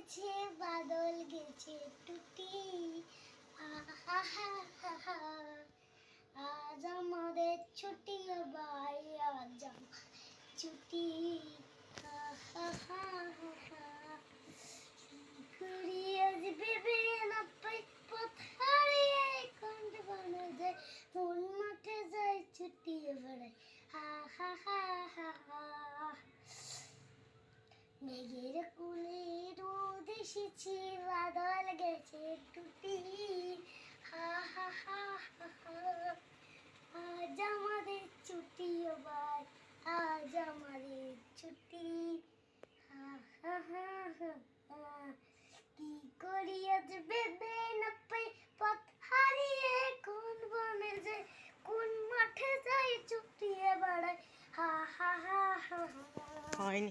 গেছে, বাদল গেছে টুটি আজ আমাদের ছুটি ভাই আজ ছুটি। হা হা হা হা। মেঘের কুলে এসেছে, বাদল গেছে টুটি হা হা হা হা। আজ আমাদের ছুটি ভাই আজ আমাদের ছুটি। হা হা হা হা। কি করি আজ ভেবে না পাই, পথ হারিয়ে কোন বনে যায় কোন মাঠে যাই ছুটিয়ে বেড়ায় হা হা হা হা হা। হয়নি।